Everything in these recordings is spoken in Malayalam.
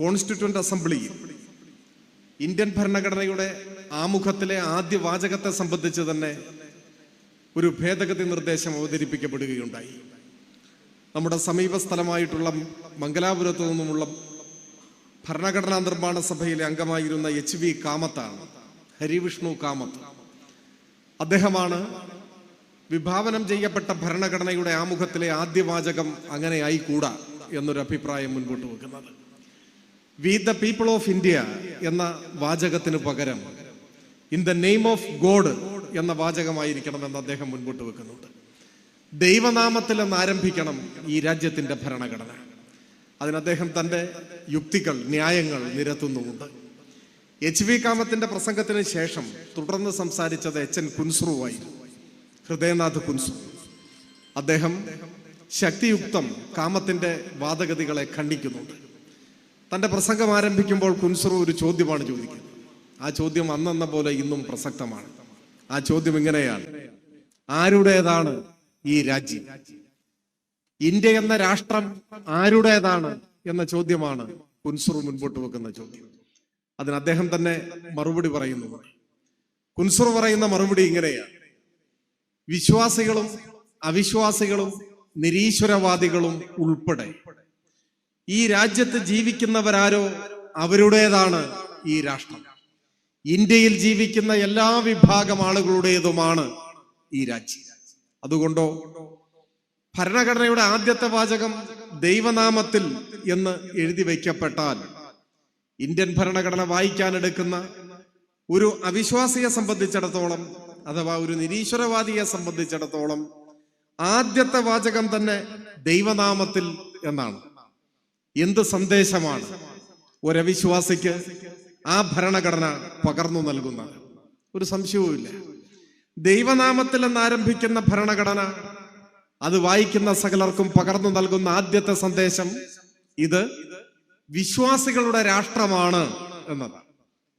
കോൺസ്റ്റിറ്റ്യൂന്റ് അസംബ്ലിയിൽ ഇന്ത്യൻ ഭരണഘടനയുടെ ആമുഖത്തിലെ ആദ്യ വാചകത്തെ സംബന്ധിച്ച് തന്നെ ഒരു ഭേദഗതി നിർദ്ദേശം അവതരിപ്പിക്കപ്പെടുകയുണ്ടായി. നമ്മുടെ സമീപ സ്ഥലമായിട്ടുള്ള മംഗലാപുരത്തു നിന്നുമുള്ള ഭരണഘടനാ നിർമ്മാണ സഭയിലെ അംഗമായിരുന്ന എച്ച് വി കാമത്താണ് ഹരിവിഷ്ണു കാമത്ത്. അദ്ദേഹമാണ് വിഭാവനം ചെയ്യപ്പെട്ട ഭരണഘടനയുടെ ആമുഖത്തിലെ ആദ്യ വാചകം അങ്ങനെ ആയിക്കൂടാ എന്നൊരു അഭിപ്രായം മുൻപോട്ട് വെക്കുന്നത്. We the people of India എന്ന വാചകത്തിന് പകരം in the name of God എന്ന വാചകമായിരിക്കണമെന്ന് അദ്ദേഹം മുൻപോട്ട് വെക്കുന്നുണ്ട്. ദൈവനാമത്തിൽ എന്ന് ആരംഭിക്കണം ഈ രാജ്യത്തിന്റെ ഭരണഘടന. അതിന് അദ്ദേഹം തന്റെ യുക്തികൾ ന്യായങ്ങൾ നിരത്തുന്നുമുണ്ട്. എച്ച് വി കാമത്തിന്റെ പ്രസംഗത്തിന് ശേഷം തുടർന്ന് സംസാരിച്ചത് എച്ച് എൻ കുൻസ്രുവായിരുന്നു ഹൃദയനാഥ് കുൻസു. അദ്ദേഹം ശക്തിയുക്തം കാമത്തിന്റെ വാദഗതികളെ ഖണ്ഡിക്കുന്നുണ്ട്. തന്റെ പ്രസംഗം ആരംഭിക്കുമ്പോൾ കുൻസറു ഒരു ചോദ്യമാണ് ചോദിക്കുന്നത്. ആ ചോദ്യം അന്നെന്ന പോലെ ഇന്നും പ്രസക്തമാണ്. ആ ചോദ്യം ഇങ്ങനെയാണ്. ആരുടേതാണ് ഈ രാജ്യം? ഇന്ത്യ എന്ന രാഷ്ട്രം ആരുടേതാണ് എന്ന ചോദ്യമാണ് കുൻസുറു മുൻപോട്ട് വെക്കുന്ന ചോദ്യം. അതിന് അദ്ദേഹം തന്നെ മറുപടി പറയുന്നു. കുൻസുറു പറയുന്ന മറുപടി ഇങ്ങനെയാണ്. വിശ്വാസികളും അവിശ്വാസികളും നിരീശ്വരവാദികളും ഉൾപ്പെടെ ഈ രാജ്യത്ത് ജീവിക്കുന്നവരാരോ അവരുടേതാണ് ഈ രാഷ്ട്രം. ഇന്ത്യയിൽ ജീവിക്കുന്ന എല്ലാ വിഭാഗം ആളുകളുടേതുമാണ് ഈ രാജ്യം. അതുകൊണ്ടോ ഭരണഘടനയുടെ ആദ്യത്തെ വാചകം ദൈവനാമത്തിൽ എന്ന് എഴുതി വയ്ക്കപ്പെട്ടാൽ ഇന്ത്യൻ ഭരണഘടന വായിക്കാനെടുക്കുന്ന ഒരു അവിശ്വാസിയെ സംബന്ധിച്ചിടത്തോളം അഥവാ ഒരു നിരീശ്വരവാദിയെ സംബന്ധിച്ചിടത്തോളം ആദ്യത്തെ വാചകം തന്നെ ദൈവനാമത്തിൽ എന്നാണ്. എന്ത് സന്ദേശമാണ്? ഒരവിശ്വാസിക്ക് ആ ഭരണഘടന പകർന്നു നൽകുന്ന. ഒരു സംശയവുമില്ല. ദൈവനാമത്തിൽ എന്നാരംഭിക്കുന്ന ഭരണഘടന അത് വായിക്കുന്ന സകലർക്കും പകർന്നു നൽകുന്ന ആദ്യത്തെ സന്ദേശം ഇത് വിശ്വാസികളുടെ രാഷ്ട്രമാണ് എന്നതാണ്.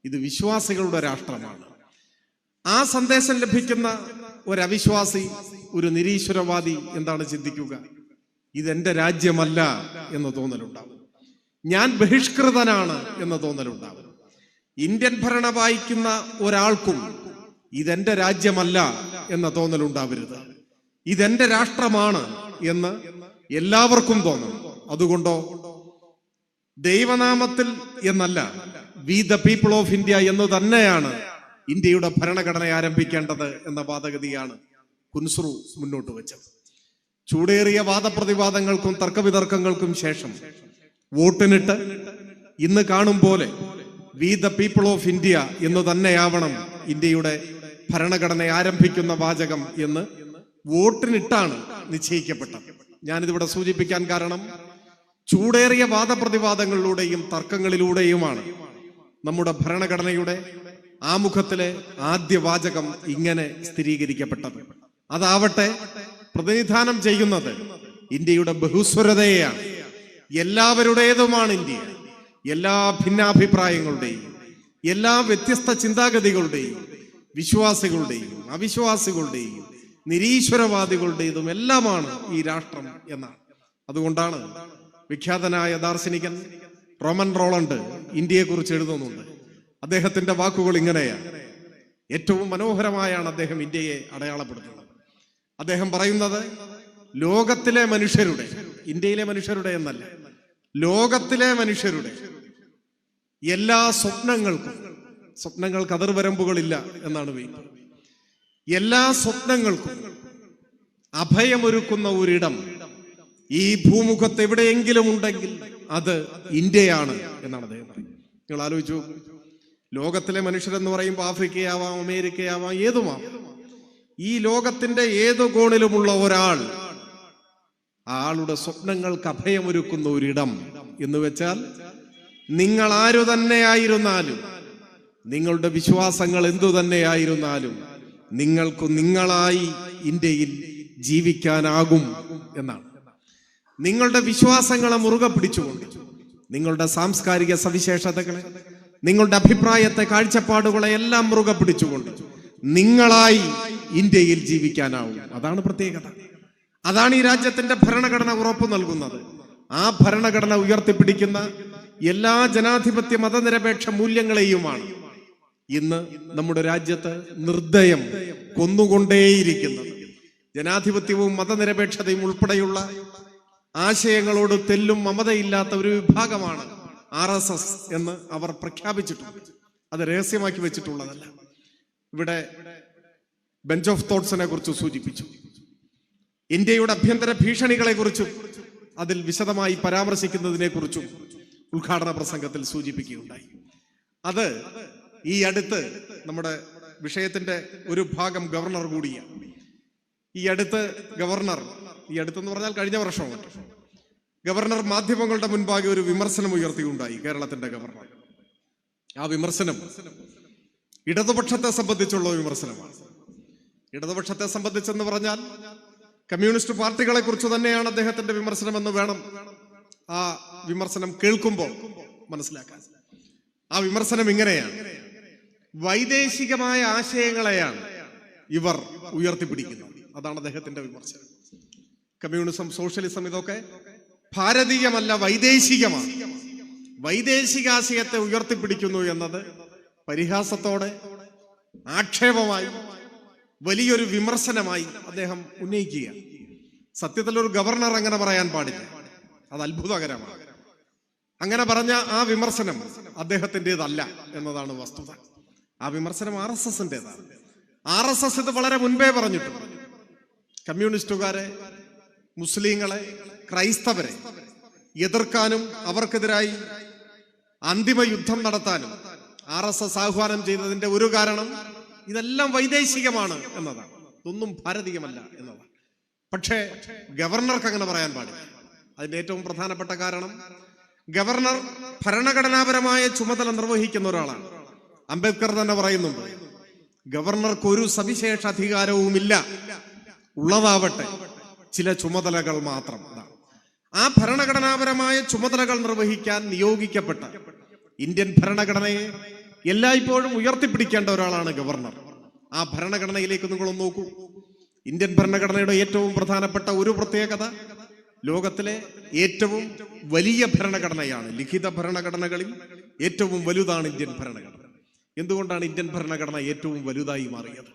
ഇത് വിശ്വാസികളുടെ രാഷ്ട്രമാണ്. ആ സന്ദേശം ലഭിക്കുന്ന ഒരവിശ്വാസി ഒരു നിരീശ്വരവാദി എന്താണ് ചിന്തിക്കുക? ഇതെന്റെ രാജ്യമല്ല എന്ന് തോന്നലുണ്ടാവും. ഞാൻ ബഹിഷ്കൃതനാണ് എന്ന് തോന്നലുണ്ടാവും. ഇന്ത്യൻ ഭരണ വായിക്കുന്ന ഒരാൾക്കും ഇതെന്റെ രാജ്യമല്ല എന്ന തോന്നലുണ്ടാവരുത്. ഇതെന്റെ രാഷ്ട്രമാണ് എന്ന് എല്ലാവർക്കും തോന്നണം അതുകൊണ്ടോ? ദൈവനാമത്തിൽ എന്നല്ല we the people of India എന്ന് തന്നെയാണ് ഇന്ത്യയുടെ ഭരണഘടന ആരംഭിക്കേണ്ടത് എന്ന വാദഗതിയാണ് കുൻസ്രു മുന്നോട്ട് വെച്ചത്. ചൂടേറിയ വാദപ്രതിവാദങ്ങൾക്കും തർക്കവിതർക്കങ്ങൾക്കും ശേഷം വോട്ടിനിട്ട് ഇന്ന് കാണും പോലെ we the people of India എന്ന് തന്നെയാവണം ഇന്ത്യയുടെ ഭരണഘടന ആരംഭിക്കുന്ന വാചകം എന്ന് വോട്ടിനിട്ടാണ് നിശ്ചയിക്കപ്പെട്ടത്. ഞാനിതിവിടെ സൂചിപ്പിക്കാൻ കാരണം ചൂടേറിയ വാദപ്രതിവാദങ്ങളിലൂടെയും തർക്കങ്ങളിലൂടെയുമാണ് നമ്മുടെ ഭരണഘടനയുടെ ആമുഖത്തിലെ ആദ്യ വാചകം ഇങ്ങനെ സ്ഥിരീകരിക്കപ്പെട്ടത്. അതാവട്ടെ പ്രതിനിധാനം ചെയ്യുന്നത് ഇന്ത്യയുടെ ബഹുസ്വരതയെയാണ്. എല്ലാവരുടേതുമാണ് ഇന്ത്യ. എല്ലാ ഭിന്നാഭിപ്രായങ്ങളുടെയും എല്ലാ വ്യത്യസ്ത ചിന്താഗതികളുടെയും വിശ്വാസികളുടെയും അവിശ്വാസികളുടെയും നിരീശ്വരവാദികളുടേതും എല്ലാമാണ് ഈ രാഷ്ട്രം എന്നാണ്. അതുകൊണ്ടാണ് വിഖ്യാതനായ ദാർശനികൻ റോമൻ റോളണ്ട് ഇന്ത്യയെക്കുറിച്ച് എഴുതുന്നുണ്ട്. അദ്ദേഹത്തിന്റെ വാക്കുകൾ ഇങ്ങനെയാണ്. ഏറ്റവും മനോഹരമായാണ് അദ്ദേഹം ഇന്ത്യയെ അടയാളപ്പെടുത്തുന്നത്. അദ്ദേഹം പറയുന്നത് ലോകത്തിലെ മനുഷ്യരുടെ ഇന്ത്യയിലെ മനുഷ്യരുടെ എന്നല്ല ലോകത്തിലെ മനുഷ്യരുടെ എല്ലാ സ്വപ്നങ്ങൾക്കും സ്വപ്നങ്ങൾക്ക് അതിർവരമ്പുകളില്ല എന്നാണ് വെയ്പ്പ് എല്ലാ സ്വപ്നങ്ങൾക്കും അഭയമൊരുക്കുന്ന ഒരിടം ഈ ഭൂമുഖത്ത് എവിടെയെങ്കിലും ഉണ്ടെങ്കിൽ അത് ഇന്ത്യയാണ് എന്നാണ് അദ്ദേഹം പറയുന്നത്. നിങ്ങൾ ആലോചിച്ചു ലോകത്തിലെ മനുഷ്യരെന്ന് പറയുമ്പോൾ ആഫ്രിക്കയാവാം അമേരിക്കയാവാം ഏതുമാവാം. ഈ ലോകത്തിന്റെ ഏത് കോണിലുമുള്ള ഒരാൾ ആളുടെ സ്വപ്നങ്ങൾക്ക് അഭയമൊരുക്കുന്ന ഒരിടം എന്ന് വെച്ചാൽ നിങ്ങൾ ആരു തന്നെയായിരുന്നാലും നിങ്ങളുടെ വിശ്വാസങ്ങൾ എന്തു തന്നെയായിരുന്നാലും നിങ്ങൾക്ക് നിങ്ങളായി ഇന്ത്യയിൽ ജീവിക്കാനാകും എന്നാണ്. നിങ്ങളുടെ വിശ്വാസങ്ങളെ മുറുകെ പിടിച്ചുകൊണ്ട് നിങ്ങളുടെ സാംസ്കാരിക സവിശേഷതകളെ നിങ്ങളുടെ അഭിപ്രായത്തെ കാഴ്ചപ്പാടുകളെ എല്ലാം മുറുകെ പിടിച്ചുകൊണ്ട് നിങ്ങളായി ഇന്ത്യയിൽ ജീവിക്കാനാവും. അതാണ് പ്രത്യേകത. അതാണ് ഈ രാജ്യത്തിന്റെ ഭരണഘടന ഉറപ്പു നൽകുന്നത്. ആ ഭരണഘടന ഉയർത്തിപ്പിടിക്കുന്ന എല്ലാ ജനാധിപത്യ മതനിരപേക്ഷ മൂല്യങ്ങളെയുമാണ് ഇന്ന് നമ്മുടെ രാജ്യത്ത് നിർദ്ദയം കൊന്നുകൊണ്ടേയിരിക്കുന്നത്. ജനാധിപത്യവും മതനിരപേക്ഷതയും ഉൾപ്പെടെയുള്ള ആശയങ്ങളോട് തെല്ലും മമതയില്ലാത്ത ഒരു വിഭാഗമാണ് ആർ എന്ന് അവർ പ്രഖ്യാപിച്ചിട്ടുണ്ട്. അത് രഹസ്യമാക്കി വെച്ചിട്ടുള്ളതല്ല. ഇവിടെ ബെഞ്ച് ഓഫ് തോട്ട്സിനെ കുറിച്ച് സൂചിപ്പിച്ചു. ഇന്ത്യയുടെ അഭ്യന്തര ഭീഷണികളെ കുറിച്ചും അതിൽ വിശദമായി പരാമർശിക്കുന്നതിനെ കുറിച്ചും ഉദ്ഘാടന പ്രസംഗത്തിൽ സൂചിപ്പിക്കുകയുണ്ടായി. അത് ഈ അടുത്ത് നമ്മുടെ വിഷയത്തിന്റെ ഒരു ഭാഗം ഗവർണർ കൂടിയാണ്. ഈ അടുത്ത് ഗവർണർ ഈ അടുത്തെന്ന് പറഞ്ഞാൽ കഴിഞ്ഞ വർഷമാണ്. ഗവർണർ മാധ്യമങ്ങളുടെ മുൻപാകെ ഒരു വിമർശനം ഉയർത്തിയുണ്ടായി കേരളത്തിന്റെ ഗവർണർ. ആ വിമർശനം ഇടതുപക്ഷത്തെ സംബന്ധിച്ചുള്ള വിമർശനമാണ്. ഇടതുപക്ഷത്തെ സംബന്ധിച്ചെന്ന് പറഞ്ഞാൽ കമ്മ്യൂണിസ്റ്റ് പാർട്ടികളെ കുറിച്ച് തന്നെയാണ് അദ്ദേഹത്തിന്റെ വിമർശനം എന്ന് വേണം ആ വിമർശനം കേൾക്കുമ്പോൾ മനസ്സിലാക്കാൻ. ആ വിമർശനം ഇങ്ങനെയാണ്. വൈദേശികമായ ആശയങ്ങളെയാണ് ഇവർ ഉയർത്തിപ്പിടിക്കുന്നത്. അതാണ് അദ്ദേഹത്തിന്റെ വിമർശനം. കമ്മ്യൂണിസം സോഷ്യലിസം ഇതൊക്കെ ഭാരതീയമല്ല വൈദേശികമാണ്. വൈദേശികാശയത്തെ ഉയർത്തിപ്പിടിക്കുന്നു എന്നത് പരിഹാസത്തോടെ ആക്ഷേപമായി വലിയൊരു വിമർശനമായി അദ്ദേഹം ഉന്നയിക്കുക സത്യത്തിൽ ഒരു ഗവർണർ അങ്ങനെ പറയാൻ പാടില്ല. അത് അത്ഭുതകരമാണ്. അങ്ങനെ പറഞ്ഞ ആ വിമർശനം അദ്ദേഹത്തിന്റെതല്ല എന്നതാണ് വസ്തുത. ആ വിമർശനം ആർ എസ് എസിന്റെതാണ് ആർ എസ് എസ് ഇത് വളരെ മുൻപേ പറഞ്ഞിട്ടുണ്ട് കമ്മ്യൂണിസ്റ്റുകാരെ മുസ്ലിങ്ങളെ ക്രൈസ്തവരെ എതിർക്കാനും അവർക്കെതിരായി അന്തിമ യുദ്ധം നടത്താനും ആർ എസ് എസ് ആഹ്വാനം ചെയ്തതിന്റെ ഒരു കാരണം ഇതെല്ലാം വൈദേശികമാണ് എന്നതാണ്. ഇതൊന്നും ഭാരതീയമല്ല എന്നതാണ്. പക്ഷേ ഗവർണർക്ക് അങ്ങനെ പറയാൻ പാടില്ല. അതിന്റെ ഏറ്റവും പ്രധാനപ്പെട്ട കാരണം ഗവർണർ ഭരണഘടനാപരമായ ചുമതല നിർവഹിക്കുന്ന ഒരാളാണ്. അംബേദ്കർ തന്നെ പറയുന്നുണ്ട് ഗവർണർക്ക് ഒരു സവിശേഷ അധികാരവുമില്ല. ഉള്ളതാവട്ടെ ചില ചുമതലകൾ മാത്രം. ആ ഭരണഘടനാപരമായ ചുമതലകൾ നിർവഹിക്കാൻ നിയോഗിക്കപ്പെട്ട ഇന്ത്യൻ ഭരണഘടനയെ എല്ലായ്പ്പോഴും ഉയർത്തിപ്പിടിക്കേണ്ട ഒരാളാണ് ഗവർണർ. ആ ഭരണഘടനയിലേക്ക് നിങ്ങളൊന്ന് നോക്കൂ. ഇന്ത്യൻ ഭരണഘടനയുടെ ഏറ്റവും പ്രധാനപ്പെട്ട ഒരു പ്രത്യേകത ലോകത്തിലെ ഏറ്റവും വലിയ ഭരണഘടനയാണ് ലിഖിത ഭരണഘടനകളിൽ ഏറ്റവും വലുതാണ് ഇന്ത്യൻ ഭരണഘടന. എന്തുകൊണ്ടാണ് ഇന്ത്യൻ ഭരണഘടന ഏറ്റവും വലുതായി മാറിയത്?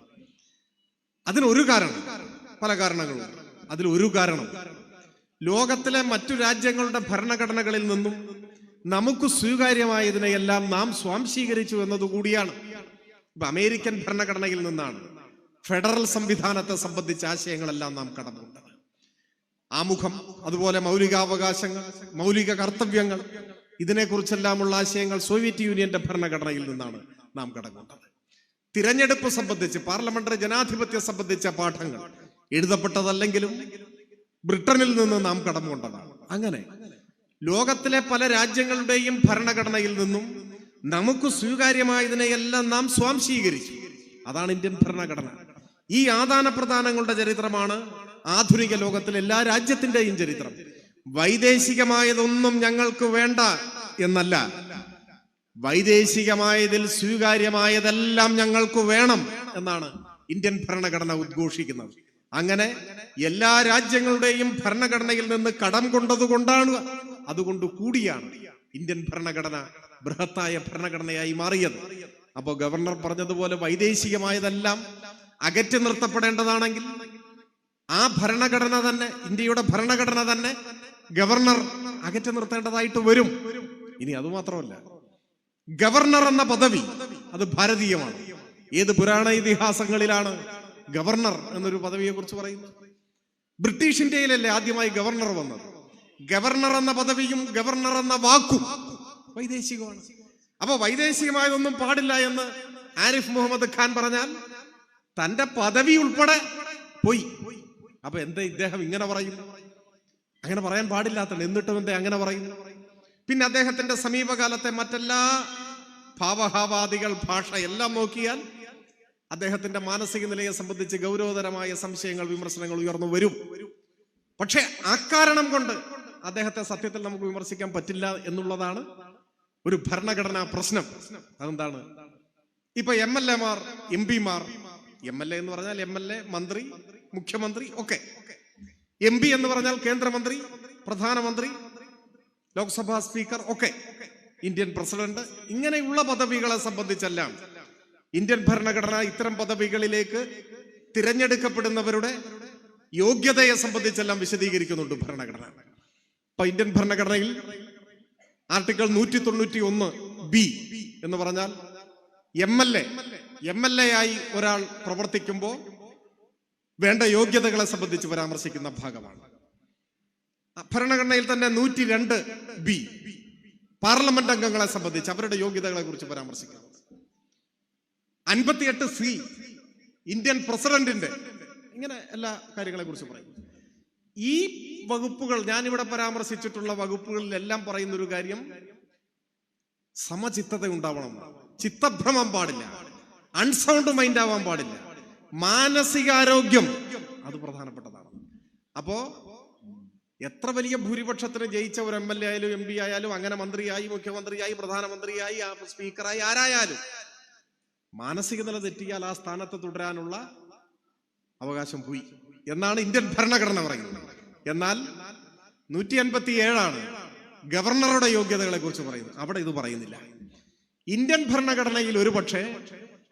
അതിനൊരു കാരണം പല കാരണങ്ങളുണ്ട് അതിൽ ഒരു കാരണം ലോകത്തിലെ മറ്റു രാജ്യങ്ങളുടെ ഭരണഘടനകളിൽ നിന്നും നമുക്ക് സ്വീകാര്യമായതിനെയെല്ലാം നാം സ്വാംശീകരിച്ചു എന്നതുകൂടിയാണ്. ഇപ്പൊ അമേരിക്കൻ ഭരണഘടനയിൽ നിന്നാണ് ഫെഡറൽ സംവിധാനത്തെ സംബന്ധിച്ച ആശയങ്ങളെല്ലാം നാം കടന്നുകൊണ്ടത് ആമുഖം അതുപോലെ മൗലികാവകാശങ്ങൾ മൗലിക കർത്തവ്യങ്ങൾ ഇതിനെക്കുറിച്ചെല്ലാമുള്ള ആശയങ്ങൾ സോവിയറ്റ് യൂണിയന്റെ ഭരണഘടനയിൽ നിന്നാണ് നാം കടന്നുകൊണ്ടത് തിരഞ്ഞെടുപ്പ് സംബന്ധിച്ച് പാർലമെന്ററി ജനാധിപത്യം സംബന്ധിച്ച പാഠങ്ങൾ എഴുതപ്പെട്ടതല്ലെങ്കിലും ബ്രിട്ടനിൽ നിന്ന് നാം കടന്നുകൊണ്ടതാണ്. അങ്ങനെ ലോകത്തിലെ പല രാജ്യങ്ങളുടെയും ഭരണഘടനയിൽ നിന്നും നമുക്ക് സ്വീകാര്യമായതിനെയെല്ലാം നാം സ്വാംശീകരിച്ചു. അതാണ് ഇന്ത്യൻ ഭരണഘടന. ഈ ആദാന പ്രദാനങ്ങളുടെ ചരിത്രമാണ് ആധുനിക ലോകത്തിലെ എല്ലാ രാജ്യത്തിന്റെയും ചരിത്രം. വൈദേശികമായതൊന്നും ഞങ്ങൾക്ക് വേണ്ട എന്നല്ല. വൈദേശികമായതിൽ സ്വീകാര്യമായതെല്ലാം ഞങ്ങൾക്ക് വേണം എന്നാണ് ഇന്ത്യൻ ഭരണഘടന ഉദ്ഘോഷിക്കുന്നത്. അങ്ങനെ എല്ലാ രാജ്യങ്ങളുടെയും ഭരണഘടനയിൽ നിന്ന് കടം കൊണ്ടതുകൊണ്ടാണ് അതുകൊണ്ട് കൂടിയാണ് ഇന്ത്യൻ ഭരണഘടന ബൃഹത്തായ ഭരണഘടനയായി മാറിയത്. അപ്പോ ഗവർണർ പറഞ്ഞതുപോലെ വൈദേശികമായതെല്ലാം അകറ്റി നിർത്തപ്പെടേണ്ടതാണെങ്കിൽ ആ ഭരണഘടന തന്നെ ഇന്ത്യയുടെ ഭരണഘടന തന്നെ ഗവർണർ അകറ്റി നിർത്തേണ്ടതായിട്ട് വരും. ഇനി അത് മാത്രമല്ല ഗവർണർ എന്ന പദവി അത് ഭാരതീയമാണ്. ഏത് പുരാണ ഇതിഹാസങ്ങളിലാണ് ഗവർണർ എന്നൊരു പദവിയെ കുറിച്ച് പറയുന്നത്? ബ്രിട്ടീഷ് ഇന്ത്യയിലല്ലേ ആദ്യമായി ഗവർണർ വന്നത്? ഗവർണർ എന്ന പദവിയും ഗവർണർ എന്ന വാക്കും വൈദേശികമാണ്. അപ്പൊ വൈദേശികമായതൊന്നും പാടില്ല എന്ന് ആരിഫ് മുഹമ്മദ് ഖാൻ പറഞ്ഞാൽ തന്റെ പദവി ഉൾപ്പെടെ പോയി. അപ്പൊ എന്താ ഇദ്ദേഹം ഇങ്ങനെ പറയുന്നു അങ്ങനെ പറയാൻ പാടില്ലാത്ത എന്നിട്ടും എന്താ അങ്ങനെ പറയുന്നു പിന്നെ അദ്ദേഹത്തിന്റെ സമീപകാലത്തെ മറ്റെല്ലാ ഭാവഹാവാദികൾ ഭാഷ എല്ലാം നോക്കിയാൽ അദ്ദേഹത്തിന്റെ മാനസിക നിലയെ സംബന്ധിച്ച് ഗൗരവതരമായ സംശയങ്ങൾ വിമർശനങ്ങൾ ഉയർന്നു വരും. പക്ഷെ ആ കാരണം കൊണ്ട് അദ്ദേഹത്തെ സത്യത്തിൽ നമുക്ക് വിമർശിക്കാൻ പറ്റില്ല എന്നുള്ളതാണ് ഒരു ഭരണഘടനാ പ്രശ്നം. അതെന്താണ്? ഇപ്പൊ എം എൽ എമാർ എം പിമാർ എം എൽ എ എന്ന് പറഞ്ഞാൽ എം എൽ എ മന്ത്രി മുഖ്യമന്ത്രി ഒക്കെ. എം പി എന്ന് പറഞ്ഞാൽ കേന്ദ്രമന്ത്രി പ്രധാനമന്ത്രി ലോക്സഭാ സ്പീക്കർ ഒക്കെ. ഇന്ത്യൻ പ്രസിഡന്റ് ഇങ്ങനെയുള്ള പദവികളെ സംബന്ധിച്ചെല്ലാം ഇന്ത്യൻ ഭരണഘടന ഇത്തരം പദവികളിലേക്ക് തിരഞ്ഞെടുക്കപ്പെടുന്നവരുടെ യോഗ്യതയെ സംബന്ധിച്ചെല്ലാം വിശദീകരിക്കുന്നുണ്ട് ഭരണഘടന. ഇപ്പൊ ഇന്ത്യൻ ഭരണഘടനയിൽ ആർട്ടിക്കിൾ നൂറ്റി തൊണ്ണൂറ്റി ഒന്ന് ബി എന്ന് പറഞ്ഞാൽ M L A M L A ആയി ഒരാൾ പ്രവർത്തിക്കുമ്പോൾ വേണ്ട യോഗ്യതകളെ സംബന്ധിച്ച് പരാമർശിക്കുന്ന ഭാഗമാണ്. ഭരണഘടനയിൽ തന്നെ നൂറ്റി രണ്ട് ബി പാർലമെന്റ് അംഗങ്ങളെ സംബന്ധിച്ച് അവരുടെ യോഗ്യതകളെ കുറിച്ച് പരാമർശിക്കുന്നു അൻപത്തിയെട്ട് സി ഇന്ത്യൻ പ്രസിഡന്റിന്റെ ഇങ്ങനെ എല്ലാ കാര്യങ്ങളെ കുറിച്ച് പറയും. ഈ വകുപ്പുകൾ ഞാനിവിടെ പരാമർശിച്ചിട്ടുള്ള വകുപ്പുകളിലെല്ലാം പറയുന്ന ഒരു കാര്യം സമചിത്തത ഉണ്ടാവണം ചിത്തഭ്രമം പാടില്ല. അൺസൗണ്ട് മൈൻഡ് ആവാൻ പാടില്ല. മാനസികാരോഗ്യം അത് പ്രധാനപ്പെട്ടതാണ്. അപ്പോ എത്ര വലിയ ഭൂരിപക്ഷത്തിന് ജയിച്ച ഒരു എം എൽ എ ആയാലും എം പി ആയാലും അങ്ങനെ മന്ത്രിയായി മുഖ്യമന്ത്രിയായി പ്രധാനമന്ത്രിയായി സ്പീക്കറായി ആരായാലും മാനസിക നില തെറ്റിയാൽ ആ സ്ഥാനത്ത് തുടരാനുള്ള അവകാശം പോയി. എന്നാണ് ഇന്ത്യൻ ഭരണഘടന പറയുന്നത്. എന്നാൽ നൂറ്റി അൻപത്തി ഏഴാണ് ഗവർണറുടെ യോഗ്യതകളെ കുറിച്ച് പറയുന്നത്. അവിടെ ഇത് പറയുന്നില്ല. ഇന്ത്യൻ ഭരണഘടനയിൽ ഒരു പക്ഷേ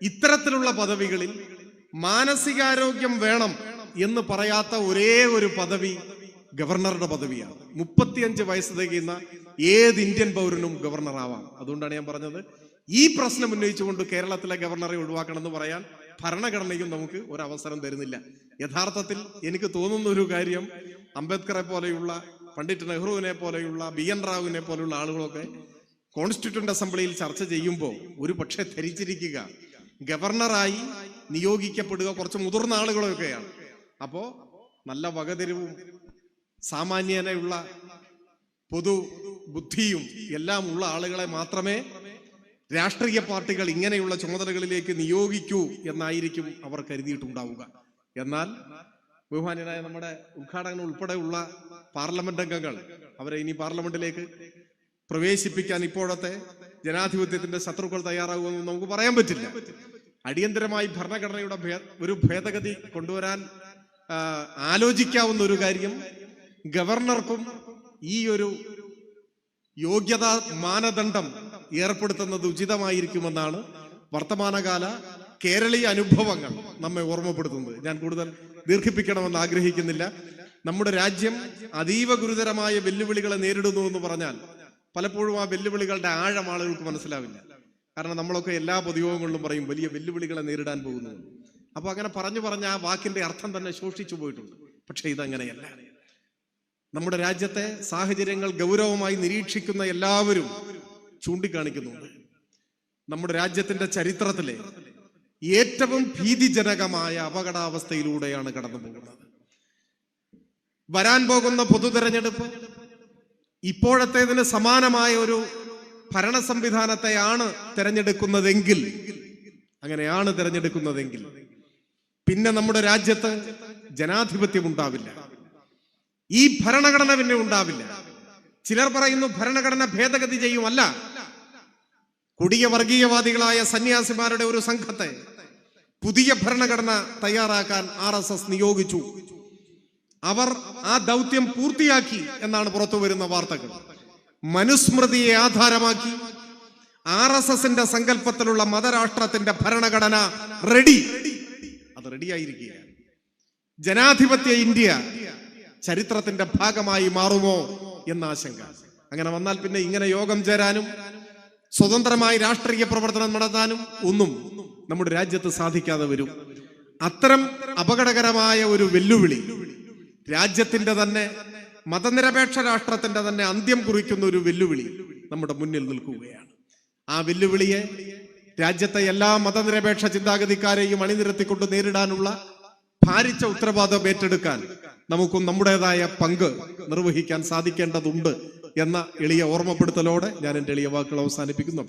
ഇത്തരത്തിലുള്ള പദവികളിൽ മാനസികാരോഗ്യം വേണം എന്ന് പറയാത്ത ഒരേ ഒരു പദവി ഗവർണറുടെ പദവിയാണ്. മുപ്പത്തിയഞ്ച് വയസ്സ് തികയുന്ന ഏത് ഇന്ത്യൻ പൗരനും ഗവർണർ ആവാം അതുകൊണ്ടാണ് ഞാൻ പറഞ്ഞത് ഈ പ്രശ്നം ഉന്നയിച്ചുകൊണ്ട് കേരളത്തിലെ ഗവർണറെ ഒഴിവാക്കണം എന്ന് പറയാൻ ഭരണഘടനയും നമുക്ക് ഒരു അവസരം തരുന്നില്ല. യഥാർത്ഥത്തിൽ എനിക്ക് തോന്നുന്ന ഒരു കാര്യം അംബേദ്കറെ പോലെയുള്ള പണ്ഡിറ്റ് നെഹ്റുവിനെ പോലെയുള്ള ബി എൻ റാവുവിനെ പോലെയുള്ള ആളുകളൊക്കെ കോൺസ്റ്റിറ്റ്യൂന്റ് അസംബ്ലിയിൽ ചർച്ച ചെയ്യുമ്പോൾ ഒരു പക്ഷേ ധരിച്ചിരിക്കുക ഗവർണറായി നിയോഗിക്കപ്പെടുക കുറച്ച് മുതിർന്ന ആളുകളൊക്കെയാണ്. അപ്പോ നല്ല വകതിരിവും സാമാന്യനയുള്ള പൊതു ബുദ്ധിയും എല്ലാം ഉള്ള ആളുകളെ മാത്രമേ രാഷ്ട്രീയ പാർട്ടികൾ ഇങ്ങനെയുള്ള ചുമതലകളിലേക്ക് നിയോഗിക്കൂ എന്നായിരിക്കും അവർ കരുതിയിട്ടുണ്ടാവുക. എന്നാൽ ബഹുമാന്യനായ നമ്മുടെ ഉദ്ഘാടകൻ ഉൾപ്പെടെയുള്ള പാർലമെന്റ് അംഗങ്ങൾ അവരെ ഇനി പാർലമെന്റിലേക്ക് പ്രവേശിപ്പിക്കാൻ ഇപ്പോഴത്തെ ജനാധിപത്യത്തിന്റെ ശത്രുക്കൾ തയ്യാറാകുമെന്ന് നമുക്ക് പറയാൻ പറ്റില്ല. അടിയന്തരമായി ഭരണഘടനയുടെ ഒരു ഭേദഗതി കൊണ്ടുവരാൻ ആലോചിക്കാവുന്ന ഒരു കാര്യം ഗവർണർക്കും ഈ ഒരു യോഗ്യതാ മാനദണ്ഡം ഏർപ്പെടുത്തുന്നത് ഉചിതമായിരിക്കുമെന്നാണ് വർത്തമാനകാല കേരളീയ അനുഭവങ്ങൾ നമ്മെ ഓർമ്മപ്പെടുത്തുന്നത്. ഞാൻ കൂടുതൽ ദീർഘിപ്പിക്കണമെന്ന് ആഗ്രഹിക്കുന്നില്ല. നമ്മുടെ രാജ്യം അതീവ ഗുരുതരമായ വെല്ലുവിളികളെ നേരിടുന്നു എന്ന് പറഞ്ഞാൽ പലപ്പോഴും ആ വെല്ലുവിളികളുടെ ആഴം ആളുകൾക്ക് മനസ്സിലാവില്ല. കാരണം നമ്മളൊക്കെ എല്ലാ പൊതുയോഗങ്ങളിലും പറയും വലിയ വെല്ലുവിളികളെ നേരിടാൻ പോകുന്നു. അപ്പൊ അങ്ങനെ പറഞ്ഞു പറഞ്ഞ ആ വാക്കിന്റെ അർത്ഥം തന്നെ ശോഷിച്ചു പോയിട്ടുണ്ട്. പക്ഷേ ഇതങ്ങനെയല്ല. നമ്മുടെ രാജ്യത്തെ സാഹചര്യങ്ങൾ ഗൗരവമായി നിരീക്ഷിക്കുന്ന എല്ലാവരും ചൂണ്ടിക്കാണിക്കുന്നുണ്ട്. നമ്മുടെ രാജ്യത്തിന്റെ ചരിത്രത്തിലെ ഏറ്റവും ഭീതിജനകമായ അപകടാവസ്ഥയിലൂടെയാണ് കടന്നു പോകുന്നത് വരാൻ പോകുന്ന പൊതു തെരഞ്ഞെടുപ്പ് ഇപ്പോഴത്തേതിന് സമാനമായ ഒരു ഭരണ സംവിധാനത്തെയാണ് തെരഞ്ഞെടുക്കുന്നതെങ്കിൽ അങ്ങനെയാണ് തിരഞ്ഞെടുക്കുന്നതെങ്കിൽ പിന്നെ നമ്മുടെ രാജ്യത്ത് ജനാധിപത്യം ഉണ്ടാവില്ല ഈ ഭരണഘടന പിന്നെ ഉണ്ടാവില്ല. ചിലർ പറയുന്നു ഭരണഘടന ഭേദഗതി ചെയ്യുമല്ല. കൊടിയ വർഗീയവാദികളായ സന്യാസിമാരുടെ ഒരു സംഘത്തെ പുതിയ ഭരണഘടന തയ്യാറാക്കാൻ ആർ എസ് എസ് നിയോഗിച്ചു. അവർ ആ ദൗത്യം പൂർത്തിയാക്കി എന്നാണ് പുറത്തു വരുന്ന വാർത്തകൾ. മനുസ്മൃതിയെ ആധാരമാക്കി ആർ എസ് എസിന്റെ സങ്കല്പത്തിലുള്ള മതരാഷ്ട്രത്തിന്റെ ഭരണഘടന റെഡി. അത് റെഡിയായിരിക്കുകയാണ്. ജനാധിപത്യ ഇന്ത്യ ചരിത്രത്തിന്റെ ഭാഗമായി മാറുമോ എന്ന ആശങ്ക. അങ്ങനെ വന്നാൽ പിന്നെ ഇങ്ങനെ യോഗം ചേരാനും സ്വതന്ത്രമായി രാഷ്ട്രീയ പ്രവർത്തനം നടത്താനും ഒന്നും നമ്മുടെ രാജ്യത്ത് സാധിക്കാതെ വരും. അത്തരം അപകടകരമായ ഒരു വെല്ലുവിളി രാജ്യത്തിന്റെ തന്നെ മതനിരപേക്ഷ രാഷ്ട്രത്തിന്റെ തന്നെ അന്ത്യം കുറിക്കുന്ന ഒരു വെല്ലുവിളി നമ്മുടെ മുന്നിൽ നിൽക്കുകയാണ്. ആ വെല്ലുവിളിയെ രാജ്യത്തെ എല്ലാ മതനിരപേക്ഷ ചിന്താഗതിക്കാരെയും അണിനിരത്തിക്കൊണ്ട് നേരിടാനുള്ള ഭാരിച്ച ഉത്തരവാദിത്വം ഏറ്റെടുക്കാൻ നമുക്കും നമ്മുടേതായ പങ്ക് നിർവഹിക്കാൻ സാധിക്കേണ്ടതുണ്ട്. എന്ന എളിയ ഓർമ്മപ്പെടുത്തലോടെ ഞാൻ എന്റെ എളിയ വാക്കുകൾ അവസാനിപ്പിക്കുന്നു.